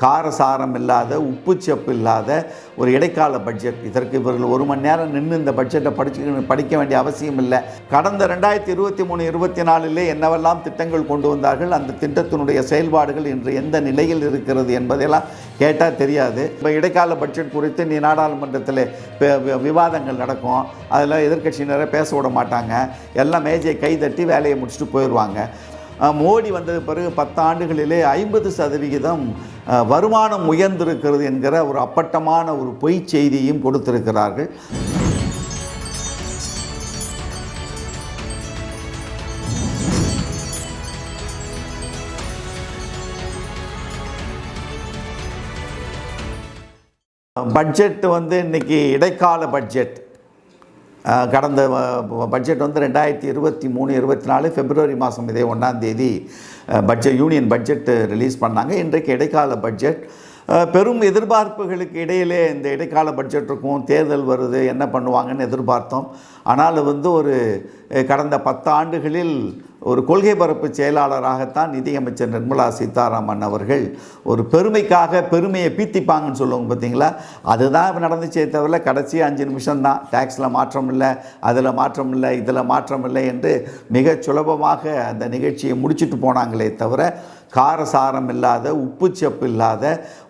காரசாரம் இல்லாத உப்புச்சப்பு இல்லாத ஒரு இடைக்கால பட்ஜெட் இதற்கு இவர்கள் ஒரு மணி நேரம் நின்று இந்த பட்ஜெட்டை படிச்சு படிக்க வேண்டிய அவசியம் இல்லை. கடந்த ரெண்டாயிரத்தி இருபத்தி மூணு இருபத்தி நாலிலே என்னவெல்லாம் திட்டங்கள் கொண்டு வந்தார்கள் அந்த திட்டத்தினுடைய செயல்பாடுகள் இன்று எந்த நிலையில் இருக்கிறது என்பதையெல்லாம் கேட்டால் தெரியாது. இப்போ இடைக்கால பட்ஜெட் குறித்து நீ நாடாளுமன்றத்தில் விவாதங்கள் நடக்கும். அதில் எதிர்கட்சியினரை பேச விட மாட்டாங்க. எல்லாம் மேஜை கைதட்டி வேலையை முடிச்சுட்டு போயிடுவாங்க மோடி வந்தது பிறகு பத்து ஆண்டுகளிலே ஐம்பது சதவிகிதம் வருமானம் உயர்ந்திருக்கிறது என்கிற ஒரு அப்பட்டமான ஒரு பொய் செய்தியும் கொடுத்திருக்கிறார்கள். பட்ஜெட் வந்து இன்னைக்கு இடைக்கால பட்ஜெட் கடந்த பட்ஜெட் வந்து ரெண்டாயிரத்தி இருபத்தி மூணு இருபத்தி நாலு பிப்ரவரி மாதம் இதே ஒன்றாந்தேதி பட்ஜெட் யூனியன் பட்ஜெட் ரிலீஸ் பண்ணாங்க. இன்றைக்கு இடைக்கால பட்ஜெட் பெரும் எதிர்பார்ப்புகளுக்கு இடையிலே இந்த இடைக்கால பட்ஜெட் இருக்கும். தேர்தல் வருது என்ன பண்ணுவாங்கன்னு எதிர்பார்த்தோம். ஆனால் வந்து ஒரு கடந்த பத்து ஆண்டுகளில் ஒரு கொள்கை பரப்பு செயலாளராகத்தான் நிதியமைச்சர் நிர்மலா சீதாராமன் அவர்கள் ஒரு பெருமைக்காக பெருமையை பீத்திப்பாங்கன்னு சொல்லுவாங்க பார்த்தீங்களா? அதுதான் இப்போ நடந்துச்சே தவிர கடைசி அஞ்சு நிமிஷம்தான். டேக்ஸில் மாற்றம் இல்லை அதில் மாற்றம் இல்லை இதில் மாற்றம் இல்லை என்று மிக சுலபமாக அந்த நிகழ்ச்சியை முடிச்சிட்டு போனாங்களே தவிர காரசாரம் இல்லாத உப்புச்சப்பு இல்லாத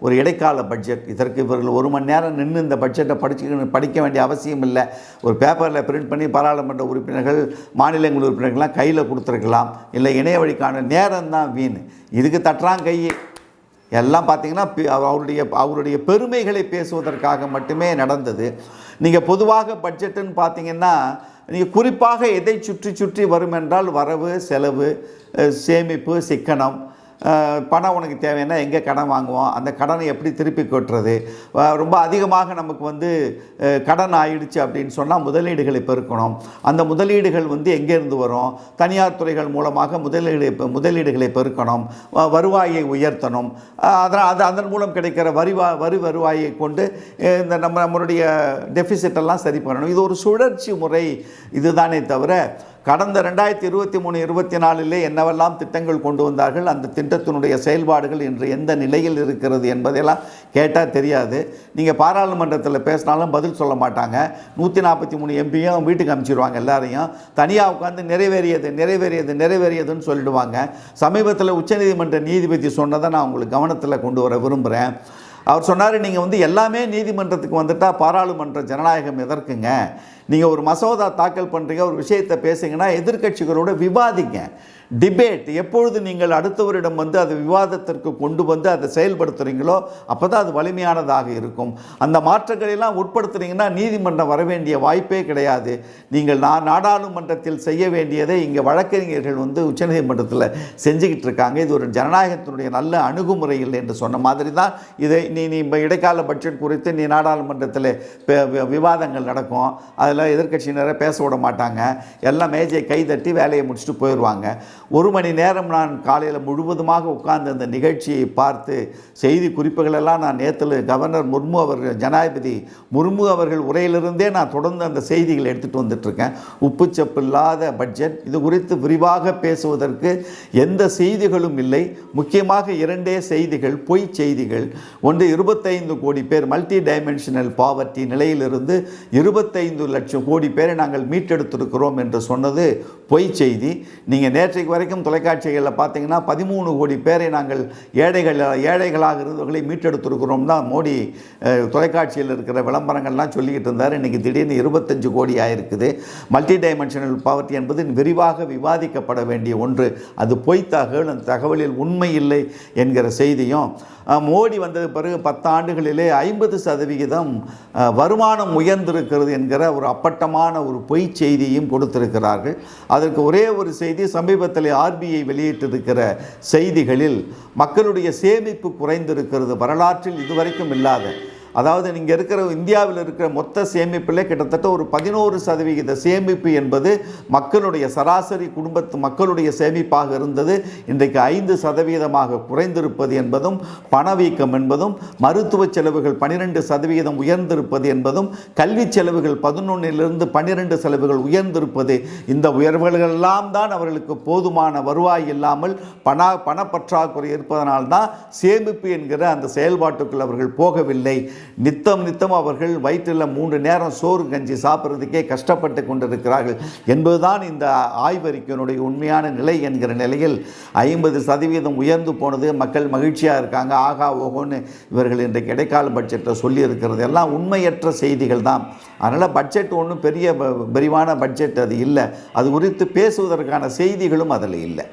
ஒரு இடைக்கால பட்ஜெட் இதற்கு இவர்கள் ஒரு மணி நேரம் நின்று இந்த பட்ஜெட்டை படிச்சு படிக்க வேண்டிய அவசியம் இல்லை. ஒரு பேப்பரில் பிரிண்ட் பண்ணி பாராளுமன்ற உறுப்பினர்கள் மாநிலங்கள் உறுப்பினர்கள்லாம் கையில் இருக்கலாம் இல்லை இணைய வழிக்கான நேரம் தான் வீண். இதுக்கு தட்டுறான் கை எல்லாம் பார்த்தீங்கன்னா அவருடைய அவருடைய பெருமைகளை பேசுவதற்காக மட்டுமே நடந்தது. நீங்கள் பொதுவாக பட்ஜெட்டுன்னு பார்த்தீங்கன்னா நீங்கள் குறிப்பாக எதை சுற்றி சுற்றி வரும் என்றால் வரவு செலவு சேமிப்பு சிக்கனம் பணம் உனக்கு தேவைன்னா எங்கே கடன் வாங்குவோம்? அந்த கடனை எப்படி திருப்பி கொட்டுறது? ரொம்ப அதிகமாக நமக்கு வந்து கடன் ஆயிடுச்சு அப்படின்னு சொன்னால் முதலீடுகளை பெருக்கணும் அந்த முதலீடுகள் வந்து எங்கேருந்து வரும்? தனியார் துறைகள் மூலமாக முதலீடு முதலீடுகளை பெருக்கணும் வ- வருவாயை உயர்த்தணும். அதனால் அது அதன் மூலம் கிடைக்கிற வரிவா வரி வருவாயை கொண்டு இந்த நம்ம நம்மளுடைய டெஃபிசிட்டெல்லாம் சரி பண்ணணும். இது ஒரு சுழற்சி முறை. இதுதானே தவிர கடந்த ரெண்டாயிரத்தி இருபத்தி மூணு இருபத்தி நாலிலே என்னவெல்லாம் திட்டங்கள் கொண்டு வந்தார்கள் அந்த திட்டத்தினுடைய செயல்பாடுகள் இன்று எந்த நிலையில் இருக்கிறது என்பதையெல்லாம் கேட்டால் தெரியாது. நீங்கள் பாராளுமன்றத்தில் பேசினாலும் பதில் சொல்ல மாட்டாங்க. நூற்றி நாற்பத்தி மூணு எம்பியும் வீட்டுக்கு அனுப்பிச்சிடுவாங்க எல்லாரையும். தனியாக உட்காந்து நிறைவேறியது நிறைவேறியது நிறைவேறியதுன்னு சொல்லிடுவாங்க. சமீபத்தில் உச்சநீதிமன்ற நீதிபதி சொன்னதை நான் உங்களுக்கு கவனத்தில் கொண்டு வர விரும்புகிறேன் அவர் சொன்னார் நீங்கள் வந்து எல்லாமே நீதிமன்றத்துக்கு வந்துட்டால் பாராளுமன்ற ஜனநாயகம் எதற்குங்க? நீங்கள் ஒரு மசோதா தாக்கல் பண்ணுறீங்க ஒரு விஷயத்தை பேசுங்கன்னா எதிர்க்கட்சிகளோட விவாதிங்க. டிபேட் எப்பொழுது நீங்கள் அடுத்தவரிடம் வந்து அது விவாதத்திற்கு கொண்டு வந்து அதை செயல்படுத்துகிறீங்களோ அப்போ தான் அது வலிமையானதாக இருக்கும். அந்த மாற்றங்களெல்லாம் உட்படுத்துறீங்கன்னா நீதிமன்றம் வர வேண்டிய வாய்ப்பே கிடையாது. நீங்கள் நான் நாடாளுமன்றத்தில் செய்ய வேண்டியதை இங்கே வழக்கறிஞர்கள் வந்து உச்சநீதிமன்றத்தில் செஞ்சுக்கிட்டு இருக்காங்க. இது ஒரு ஜனநாயகத்தினுடைய நல்ல அணுகுமுறையில் என்று சொன்ன மாதிரி தான் இதை நீ நீ இடைக்கால பட்ஜெட் குறித்து நீ நாடாளுமன்றத்தில் விவாதங்கள் நடக்கும். அதில் எதிர்கட்சியினரை பேச விட மாட்டாங்க. எல்லாம் மேஜை கைதட்டி வேலையை முடிச்சுட்டு போயிடுவாங்க ஒரு மணி நேரம் நான் காலையில் முழுவதுமாக உட்கார்ந்து அந்த நிகழ்ச்சியை பார்த்து செய்தி குறிப்புகளெல்லாம் நான் நேற்றுல கவர்னர் முர்மு அவர்கள் ஜனாதிபதி முர்மு அவர்கள் உரையிலிருந்தே நான் தொடர்ந்து அந்த செய்திகளை எடுத்துகிட்டு வந்துட்டுருக்கேன். உப்புச்சப்பு இல்லாத பட்ஜெட் இது குறித்து விரிவாக பேசுவதற்கு எந்த செய்திகளும் இல்லை. முக்கியமாக இரண்டே செய்திகள் பொய் செய்திகள். ஒன்று இருபத்தைந்து கோடி பேர் மல்டி டைமென்ஷனல் பாவர்ட்டி நிலையிலிருந்து இருபத்தைந்து லட்சம் கோடி பேரை நாங்கள் மீட்டெடுத்திருக்கிறோம் என்று சொன்னது பொய் செய்தி. நீங்கள் நேற்றைக்கு வரைக்கும் தொலைக்காட்சிகளில் பார்த்தீங்கன்னா பதிமூணு கோடி பேரை நாங்கள் ஏழைகள் ஏழைகளாக இருந்தவர்களை மீட்டெடுத்திருக்கிறோம் தான் மோடி தொலைக்காட்சியில் இருக்கிற விளம்பரங்கள்லாம் சொல்லிக்கிட்டு இருந்தார். இன்றைக்கி திடீர்னு இருபத்தஞ்சு கோடி ஆயிருக்குது. மல்டி டைமென்ஷனல் பாவர்ட்டி என்பது விரிவாக விவாதிக்கப்பட வேண்டிய ஒன்று. அது பொய் தகவல் அந்த தகவலில் உண்மை இல்லை என்கிற செய்தியும் மோடி வந்தது பிறகு பத்து ஆண்டுகளிலே ஐம்பது சதவிகிதம் வருமானம் உயர்ந்திருக்கிறது என்கிற ஒரு அப்பட்டமான ஒரு பொய் செய்தியும் கொடுத்திருக்கிறார்கள். அதற்கு ஒரே ஒரு செய்தி சமீபத்தில் ஆர்பிஐ வெளியிட்டிருக்கிற செய்திகளில் மக்களுடைய சேமிப்பு குறைந்திருக்கிறது வரலாற்றில் இதுவரைக்கும் இல்லாத அதாவது நீங்கள் இருக்கிற இந்தியாவில் இருக்கிற மொத்த சேமிப்பில் கிட்டத்தட்ட ஒரு பதினோரு சதவிகித சேமிப்பு என்பது மக்களுடைய சராசரி குடும்பத்து மக்களுடைய சேமிப்பாக இருந்தது. இன்றைக்கு ஐந்து சதவீதமாக குறைந்திருப்பது என்பதும் பணவீக்கம் என்பதும் மருத்துவ செலவுகள் பனிரெண்டு சதவீதம் உயர்ந்திருப்பது என்பதும் கல்வி செலவுகள் பதினொன்னிலிருந்து பன்னிரெண்டு செலவுகள் உயர்ந்திருப்பது. இந்த உயர்வுகளெல்லாம் தான் அவர்களுக்கு போதுமான வருவாய் இல்லாமல் பண பணப்பற்றாக்குறை இருப்பதனால்தான் சேமிப்பு என்கிற அந்த செயல்பாட்டுக்குள் அவர்கள் போகவில்லை. நித்தம் நித்தம் அவர்கள் வயிற்றில் மூன்று நேரம் சோறு கஞ்சி சாப்பிட்றதுக்கே கஷ்டப்பட்டு கொண்டிருக்கிறார்கள் என்பதுதான் இந்த ஆய்வறிக்கையினுடைய உண்மையான நிலை என்கிற நிலையில் ஐம்பது சதவீதம் உயர்ந்து போனது. மக்கள் மகிழ்ச்சியாக இருக்காங்க. ஆகா ஓஹோன்னு இவர்கள் இன்றைக்கு இடைக்கால பட்ஜெட்டை சொல்லியிருக்கிறது. எல்லாம் உண்மையற்ற செய்திகள் தான். அதனால் பட்ஜெட் ஒன்றும் பெரிய விரிவான பட்ஜெட் அது இல்லை. அது குறித்து பேசுவதற்கான செய்திகளும் அதில் இல்லை.